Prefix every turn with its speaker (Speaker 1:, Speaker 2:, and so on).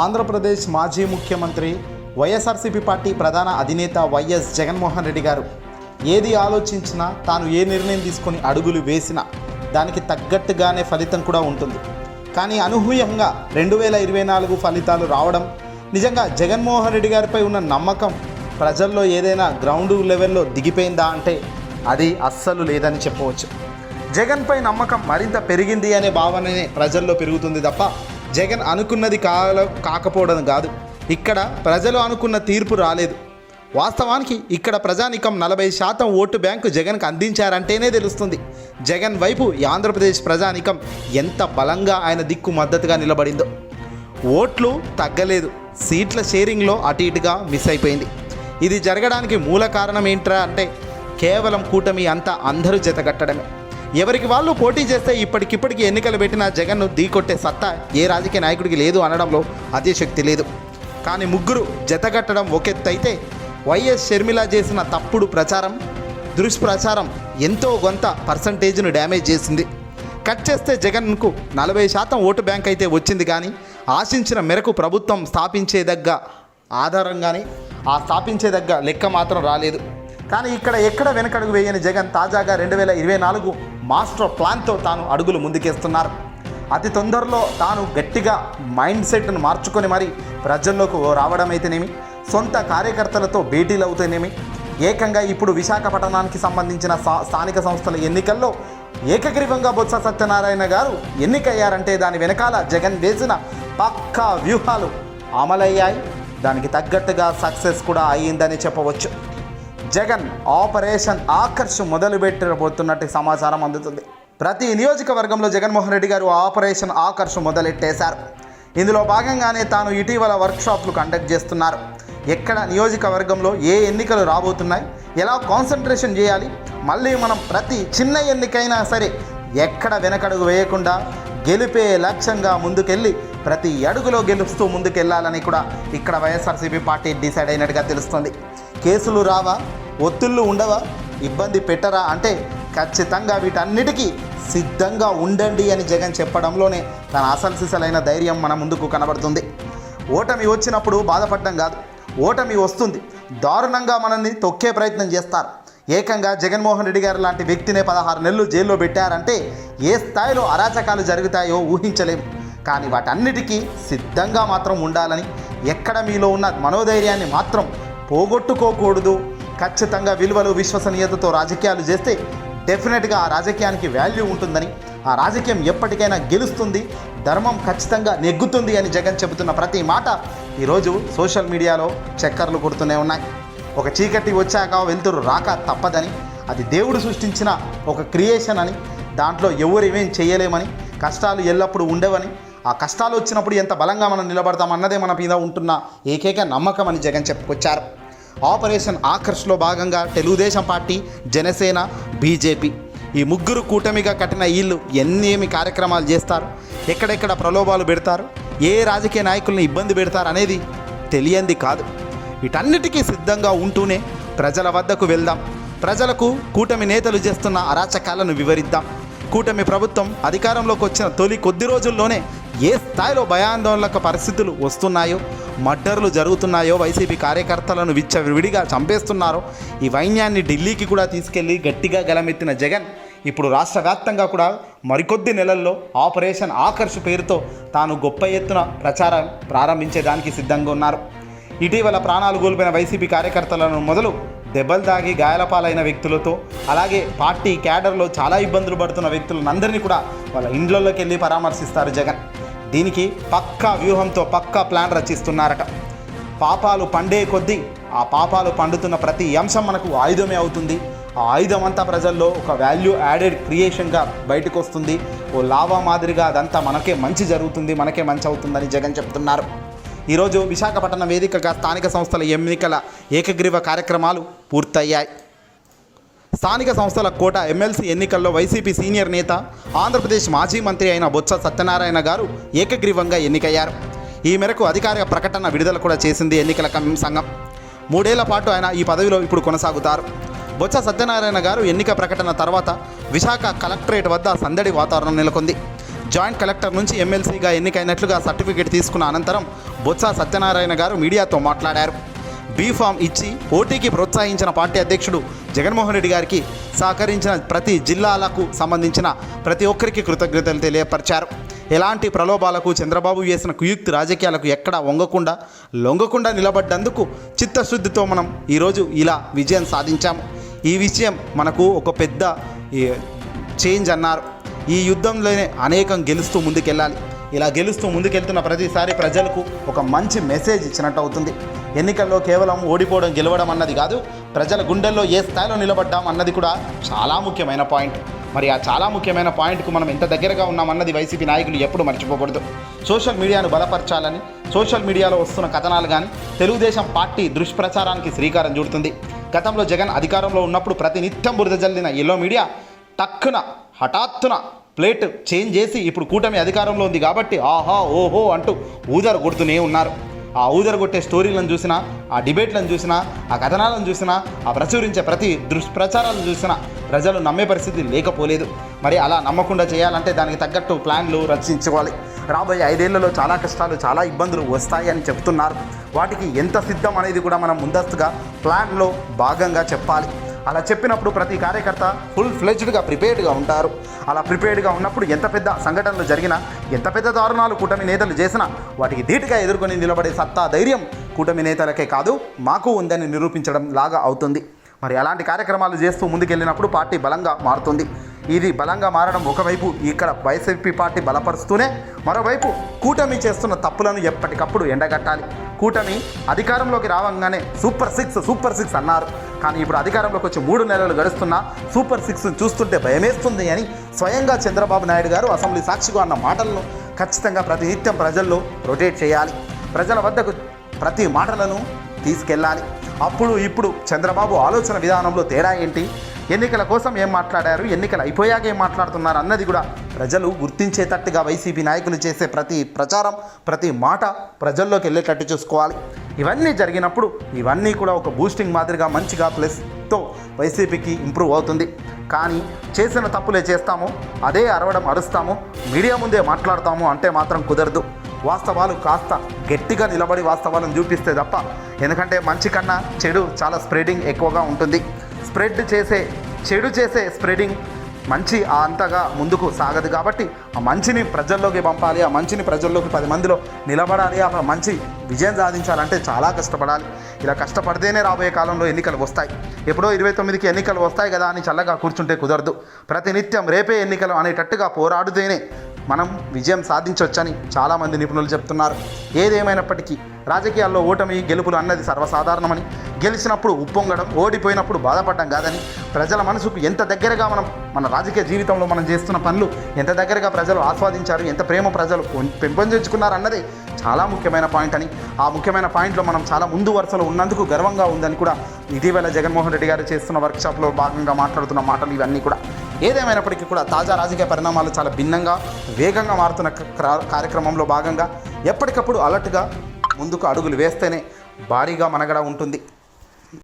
Speaker 1: ఆంధ్రప్రదేశ్ మాజీ ముఖ్యమంత్రి వైఎస్ఆర్సీపీ పార్టీ ప్రధాన అధినేత వైఎస్ జగన్మోహన్ రెడ్డి గారు. ఏది ఆలోచించినా తాను ఏ నిర్ణయం తీసుకొని అడుగులు వేసినా దానికి తగ్గట్టుగానే ఫలితం కూడా ఉంటుంది. కానీ అనూహ్యంగా రెండు వేల ఇరవై నాలుగు ఫలితాలు రావడం నిజంగా జగన్మోహన్ రెడ్డి గారిపై ఉన్న నమ్మకం ప్రజల్లో ఏదైనా గ్రౌండ్ లెవెల్లో దిగిపోయిందా అంటే అది అస్సలు లేదని చెప్పవచ్చు. జగన్పై నమ్మకం మరింత పెరిగింది అనే భావననే ప్రజల్లో పెరుగుతుంది తప్ప జగన్ అనుకున్నది కాల కాకపోవడం కాదు. ఇక్కడ ప్రజలు అనుకున్న తీర్పు రాలేదు. వాస్తవానికి ఇక్కడ ప్రజానికం నలభై శాతం ఓటు బ్యాంకు జగన్కు అందించారంటేనే తెలుస్తుంది. జగన్ వైపు ఆంధ్రప్రదేశ్ ప్రజానికం ఎంత బలంగా ఆయన దిక్కు మద్దతుగా నిలబడిందో. ఓట్లు తగ్గలేదు. సీట్ల షేరింగ్లో అటు ఇటుగా మిస్ అయిపోయింది. ఇది జరగడానికి మూల కారణం ఏంట్రా అంటే కేవలం కూటమి అంతా అందరూ జతగట్టడమే ఎవరికి వాళ్ళు పోటీ చేస్తే ఇప్పటికిప్పటికి ఎన్నికలు పెట్టిన జగన్ను ఢీకొట్టే సత్తా ఏ రాజకీయ నాయకుడికి లేదు అనడంలో అతిశక్తి లేదు. కానీ ముగ్గురు జతగట్టడం ఒకెత్తైతే వైఎస్ షర్మిల చేసిన తప్పుడు ప్రచారం దుష్ప్రచారం ఎంతో కొంత పర్సంటేజ్ను డ్యామేజ్ చేసింది. కట్ చేస్తే జగన్కు నలభై శాతం ఓటు బ్యాంక్ అయితే వచ్చింది కానీ ఆశించిన మేరకు ప్రభుత్వం స్థాపించేదగ్గ కానీ ఆ స్థాపించేదగ్గ లెక్క మాత్రం రాలేదు. కానీ ఇక్కడ ఎక్కడ వెనకడుగు వేయని జగన్ తాజాగా రెండు వేల ఇరవై నాలుగు మాస్టర్ ప్లాన్తో తాను అడుగులు ముందుకేస్తున్నారు. అతి తొందరలో తాను గట్టిగా మైండ్ సెట్ను మార్చుకొని మరి ప్రజల్లోకి రావడం అయితేనేమి సొంత కార్యకర్తలతో భేటీలు అవుతేనేమి ఏకంగా ఇప్పుడు విశాఖపట్నానికి సంబంధించిన స్థానిక సంస్థల ఎన్నికల్లో ఏకగ్రీవంగా బొత్స సత్యనారాయణ గారు ఎన్నికయ్యారంటే దాని వెనకాల జగన్ వేసిన పక్కా వ్యూహాలు అమలయ్యాయి. దానికి తగ్గట్టుగా సక్సెస్ కూడా అయ్యిందని చెప్పవచ్చు. జగన్ ఆపరేషన్ ఆకర్ష్ మొదలు పెట్టబోతున్నట్టు సమాచారం అందుతుంది. ప్రతి నియోజకవర్గంలో జగన్మోహన్ రెడ్డి గారు ఆపరేషన్ ఆకర్ష్ మొదలెట్టేశారు. ఇందులో భాగంగానే తాను ఇటీవల వర్క్షాప్లు కండక్ట్ చేస్తున్నారు. ఎక్కడ నియోజకవర్గంలో ఏ ఎన్నికలు రాబోతున్నాయి? ఎలా కాన్సన్ట్రేషన్ చేయాలి? మళ్ళీ మనం ప్రతి చిన్న ఎన్నికైనా సరే ఎక్కడ వెనకడుగు వేయకుండా గెలిపే లక్ష్యంగా ముందుకెళ్ళి ప్రతి అడుగులో గెలుస్తూ ముందుకెళ్ళాలని కూడా ఇక్కడ వైఎస్ఆర్సీపీ పార్టీ డిసైడ్ అయినట్టుగా తెలుస్తుంది. కేసులు రావా? ఒత్తిళ్ళు ఉండవా? ఇబ్బంది పెట్టరా? అంటే ఖచ్చితంగా వీటన్నిటికీ సిద్ధంగా ఉండండి అని జగన్ చెప్పడంలోనే తన అసలు సిసలైన ధైర్యం మన ముందుకు కనబడుతుంది. ఓటమి వచ్చినప్పుడు బాధపడడం కాదు. ఓటమి వస్తుంది. దారుణంగా మనల్ని తొక్కే ప్రయత్నం చేస్తారు. ఏకంగా జగన్మోహన్ రెడ్డి గారు లాంటి వ్యక్తినే పదహారు నెలలు జైల్లో పెట్టారంటే ఏ స్థాయిలో అరాచకాలు జరుగుతాయో ఊహించలేము. కానీ వాటన్నిటికీ సిద్ధంగా మాత్రం ఉండాలని ఎక్కడ మీలో ఉన్న మనోధైర్యాన్ని మాత్రం పోగొట్టుకోకూడదు. ఖచ్చితంగా విలువలు విశ్వసనీయతతో రాజకీయాలు చేస్తే డెఫినెట్గా ఆ రాజకీయానికి వాల్యూ ఉంటుందని ఆ రాజకీయం ఎప్పటికైనా గెలుస్తుంది ధర్మం ఖచ్చితంగా నెగ్గుతుంది అని జగన్ చెబుతున్న ప్రతి మాట ఈరోజు సోషల్ మీడియాలో చక్కర్లు కొడుతూనే ఉన్నాయి. ఒక చీకటి వచ్చాక వెళ్తురు రాక తప్పదని అది దేవుడు సృష్టించిన ఒక క్రియేషన్ అని దాంట్లో ఎవరు ఏమేం చేయలేమని కష్టాలు ఎల్లప్పుడూ ఉండవని ఆ కష్టాలు వచ్చినప్పుడు ఎంత బలంగా మనం నిలబడతాం అన్నదే మన మీద ఉంటున్న ఏకైక నమ్మకం అని జగన్ చెప్పుకొచ్చారు. ఆపరేషన్ ఆకర్ష్లో భాగంగా తెలుగుదేశం పార్టీ జనసేన బీజేపీ ఈ ముగ్గురు కూటమిగా కట్టిన వీళ్ళు ఎన్నేమి కార్యక్రమాలు చేస్తారు ఎక్కడెక్కడ ప్రలోభాలు పెడతారు ఏ రాజకీయ నాయకుల్ని ఇబ్బంది పెడతారు అనేది తెలియంది కాదు. వీటన్నిటికీ సిద్ధంగా ఉంటూనే ప్రజల వద్దకు వెళ్దాం. ప్రజలకు కూటమి నేతలు చేస్తున్న అరాచకాలను వివరిద్దాం. కూటమి ప్రభుత్వం అధికారంలోకి వచ్చిన తొలి కొద్ది రోజుల్లోనే ఏ స్థాయిలో భయాందోళనక పరిస్థితులు వస్తున్నాయో మర్డర్లు జరుగుతున్నాయో వైసీపీ కార్యకర్తలను విచ్చ విడిగా చంపేస్తున్నారో ఈ వైన్యాన్ని ఢిల్లీకి కూడా తీసుకెళ్ళి గట్టిగా గలమెత్తిన జగన్ ఇప్పుడు రాష్ట్ర వ్యాప్తంగా కూడా మరికొద్ది నెలల్లో ఆపరేషన్ ఆకర్ష్ పేరుతో తాను గొప్ప ఎత్తున ప్రచారం ప్రారంభించేదానికి సిద్ధంగా ఉన్నారు. ఇటీవల ప్రాణాలు కోల్పోయిన వైసీపీ కార్యకర్తలను మొదలు దెబ్బలు తాగి గాయాలపాలైన వ్యక్తులతో అలాగే పార్టీ క్యాడర్లో చాలా ఇబ్బందులు పడుతున్న వ్యక్తులందరినీ కూడా వాళ్ళ ఇండ్లలోకి వెళ్ళి పరామర్శిస్తారు జగన్. దీనికి పక్కా వ్యూహంతో పక్కా ప్లాన్ రచిస్తున్నారట. పాపాలు పండే కొద్దీ ఆ పాపాలు పండుతున్న ప్రతి అంశం మనకు ఆయుధమే అవుతుంది. ఆ ఆయుధం అంతా ప్రజల్లో ఒక వాల్యూ యాడెడ్ క్రియేషన్గా బయటకు వస్తుంది. ఓ లావా మాదిరిగా అదంతా మనకే మంచి జరుగుతుంది మనకే మంచి అవుతుందని జగన్ చెప్తున్నారు. ఈరోజు విశాఖపట్నం వేదికగా స్థానిక సంస్థల ఎన్నికల ఏకగ్రీవ కార్యక్రమాలు పూర్తయ్యాయి. స్థానిక సంస్థల కోట ఎమ్మెల్సీ ఎన్నికల్లో వైసీపీ సీనియర్ నేత ఆంధ్రప్రదేశ్ మాజీ మంత్రి అయిన బొత్స సత్యనారాయణ గారు ఏకగ్రీవంగా ఎన్నికయ్యారు. ఈ మేరకు అధికారిక ప్రకటన విడుదల కూడా చేసింది ఎన్నికల సంఘం. మూడేళ్ళ పాటు ఆయన ఈ పదవిలో ఇప్పుడు కొనసాగుతారు. బొత్స సత్యనారాయణ గారు ఎన్నిక ప్రకటన తర్వాత విశాఖ కలెక్టరేట్ వద్ద సందడి వాతావరణం నెలకొంది. జాయింట్ కలెక్టర్ నుంచి ఎమ్మెల్సీగా ఎన్నికైనట్లుగా సర్టిఫికేట్ తీసుకున్న అనంతరం బొత్స సత్యనారాయణ గారు మీడియాతో మాట్లాడారు. బీఫామ్ ఇచ్చి పోటీకి ప్రోత్సహించిన పార్టీ అధ్యక్షుడు జగన్మోహన్ రెడ్డి గారికి సహకరించిన ప్రతి జిల్లాలకు సంబంధించిన ప్రతి ఒక్కరికి కృతజ్ఞతలు తెలియపరిచారు. ఎలాంటి ప్రలోభాలకు చంద్రబాబు వేసిన కుయుక్తి రాజకీయాలకు ఎక్కడా వంగకుండా లొంగకుండా నిలబడ్డందుకు చిత్తశుద్ధితో మనం ఈరోజు ఇలా విజయం సాధించాము. ఈ విషయం మనకు ఒక పెద్ద చేంజ్ అన్నారు. ఈ యుద్ధంలోనే అనేకం గెలుస్తూ ముందుకెళ్ళాలి. ఇలా గెలుస్తూ ముందుకెళ్తున్న ప్రతిసారి ప్రజలకు ఒక మంచి మెసేజ్ ఇచ్చినట్టు అవుతుంది. ఎన్నికల్లో కేవలం ఓడిపోవడం గెలవడం అన్నది కాదు ప్రజల గుండెల్లో ఏ స్థాయిలో నిలబడ్డాం అన్నది కూడా చాలా ముఖ్యమైన పాయింట్. మరి ఆ చాలా ముఖ్యమైన పాయింట్కు మనం ఎంత దగ్గరగా ఉన్నామన్నది వైసీపీ నాయకులు ఎప్పుడు మర్చిపోకూడదు. సోషల్ మీడియాను బలపరచాలని సోషల్ మీడియాలో వస్తున్న కథనాలు కానీ తెలుగుదేశం పార్టీ దుష్ప్రచారానికి శ్రీకారం చుడుతుంది. గతంలో జగన్ అధికారంలో ఉన్నప్పుడు ప్రతినిత్యం బురద జల్లిన ఎల్లో మీడియా టక్కున హఠాత్తున ప్లేట్ చేంజ్ చేసి ఇప్పుడు కూటమి అధికారంలో ఉంది కాబట్టి ఆహా ఓహో అంటూ ఊదర కొడుతూనే ఉన్నారు. ఆ ఊదర కొట్టే స్టోరీలను చూసినా ఆ డిబేట్లను చూసినా ఆ కథనాలను చూసినా ఆ ప్రచురించే ప్రతి దుష్ప్రచారాలను చూసినా ప్రజలు నమ్మే పరిస్థితి లేకపోలేదు. మరి అలా నమ్మకుండా చేయాలంటే దానికి తగ్గట్టు ప్లాన్లు రచించుకోవాలి. రాబోయే ఐదేళ్ళలో చాలా కష్టాలు చాలా ఇబ్బందులు వస్తాయి అని చెప్తున్నారు. వాటికి ఎంత సిద్ధం అనేది కూడా మనం ముందస్తుగా ప్లాన్లో భాగంగా చెప్పాలి. అలా చెప్పినప్పుడు ప్రతి కార్యకర్త ఫుల్ ఫ్లెజ్డ్గా ప్రిపేర్డ్గా ఉంటారు. అలా ప్రిపేర్డ్గా ఉన్నప్పుడు ఎంత పెద్ద సంఘటనలు జరిగినా ఎంత పెద్ద దారుణాలు కూటమి నేతలు చేసినా వాటికి ధీటుగా ఎదుర్కొని నిలబడే సత్తా ధైర్యం కూటమి నేతలకే కాదు మాకు ఉందని నిరూపించడం లాగా అవుతుంది. మరి అలాంటి కార్యక్రమాలు చేస్తూ ముందుకెళ్ళినప్పుడు పార్టీ బలంగా మారుతుంది. ఇది బలంగా మారడం ఒకవైపు ఇక్కడ వైసీపీ పార్టీ బలపరుస్తూనే మరోవైపు కూటమి చేస్తున్న తప్పులను ఎప్పటికప్పుడు ఎండగట్టాలి. కూటమి అధికారంలోకి రావంగానే సూపర్ సిక్స్ సూపర్ సిక్స్ అన్నారు. కానీ ఇప్పుడు అధికారంలోకి వచ్చి మూడు నెలలు గడుస్తున్నా సూపర్ సిక్స్ చూస్తుంటే భయమేస్తుంది అని స్వయంగా చంద్రబాబు నాయుడు గారు అసెంబ్లీ సాక్షిగా అన్న మాటలను ఖచ్చితంగా ప్రతినిత్యం ప్రజల్లో రొటేట్ చేయాలి. ప్రజల వద్దకు ప్రతి మాటలను తీసుకెళ్ళాలి. అప్పుడు ఇప్పుడు చంద్రబాబు ఆలోచన విధానంలో తేడా ఏంటి? ఎన్నికల కోసం ఏం మాట్లాడారు? ఎన్నికలు అయిపోయాక ఏం మాట్లాడుతున్నారు? అన్నది కూడా ప్రజలు గుర్తించేటట్టుగా వైసీపీ నాయకులు చేసే ప్రతి ప్రచారం ప్రతి మాట ప్రజల్లోకి వెళ్ళేటట్టు చూసుకోవాలి. ఇవన్నీ జరిగినప్పుడు ఇవన్నీ కూడా ఒక బూస్టింగ్ మాదిరిగా మంచిగా ప్లస్తో వైసీపీకి ఇంప్రూవ్ అవుతుంది. కానీ చేసిన తప్పులే చేస్తాము అదే అరవడం అరుస్తాము మీడియా ముందే మాట్లాడతాము అంటే మాత్రం కుదరదు. వాస్తవాలు కాస్త గట్టిగా నిలబడి వాస్తవాలను చూపిస్తే తప్ప ఎందుకంటే మంచి కన్నా చెడు చాలా స్ప్రెడింగ్ ఎక్కువగా ఉంటుంది. స్ప్రెడ్ చేసే చెడు చేసే స్ప్రెడింగ్ మంచి ఆ అంతగా ముందుకు సాగదు కాబట్టి ఆ మంచిని ప్రజల్లోకి పంపాలి ఆ మంచిని ప్రజల్లోకి పది మందిలో నిలబడాలి ఆ మంచి విజయం సాధించాలంటే చాలా కష్టపడాలి. ఇలా కష్టపడితేనే రాబోయే కాలంలో ఎన్నికలు వస్తాయి. ఎప్పుడో ఇరవై తొమ్మిదికి ఎన్నికలు వస్తాయి కదా అని చల్లగా కూర్చుంటే కుదరదు. ప్రతినిత్యం రేపే ఎన్నికలు అనేటట్టుగా పోరాడితేనే మనం విజయం సాధించవచ్చని చాలామంది నిపుణులు చెప్తున్నారు. ఏదేమైనప్పటికీ రాజకీయాల్లో ఓటమి గెలుపులు అన్నది సర్వసాధారణమని గెలిచినప్పుడు ఉప్పొంగడం ఓడిపోయినప్పుడు బాధపడడం కాదని ప్రజల మనసుకు ఎంత దగ్గరగా మనం మన రాజకీయ జీవితంలో మనం చేస్తున్న పనులు ఎంత దగ్గరగా ప్రజలు ఆస్వాదించారు ఎంత ప్రేమ ప్రజలు పెంపొందించుకున్నారు అన్నది చాలా ముఖ్యమైన పాయింట్ అని ఆ ముఖ్యమైన పాయింట్లో మనం చాలా ముందు వరుసలో ఉన్నందుకు గర్వంగా ఉందని కూడా ఇటీవల జగన్మోహన్ రెడ్డి గారు చేస్తున్న వర్క్షాప్లో భాగంగా మాట్లాడుతున్న మాటలు ఇవన్నీ కూడా. ఏదేమైనప్పటికీ కూడా తాజా రాజకీయ పరిణామాలు చాలా భిన్నంగా వేగంగా మారుతున్న కార్యక్రమంలో భాగంగా ఎప్పటికప్పుడు అలర్ట్గా ముందుకు అడుగులు వేస్తేనే భారీగా మనగడ ఉంటుంది.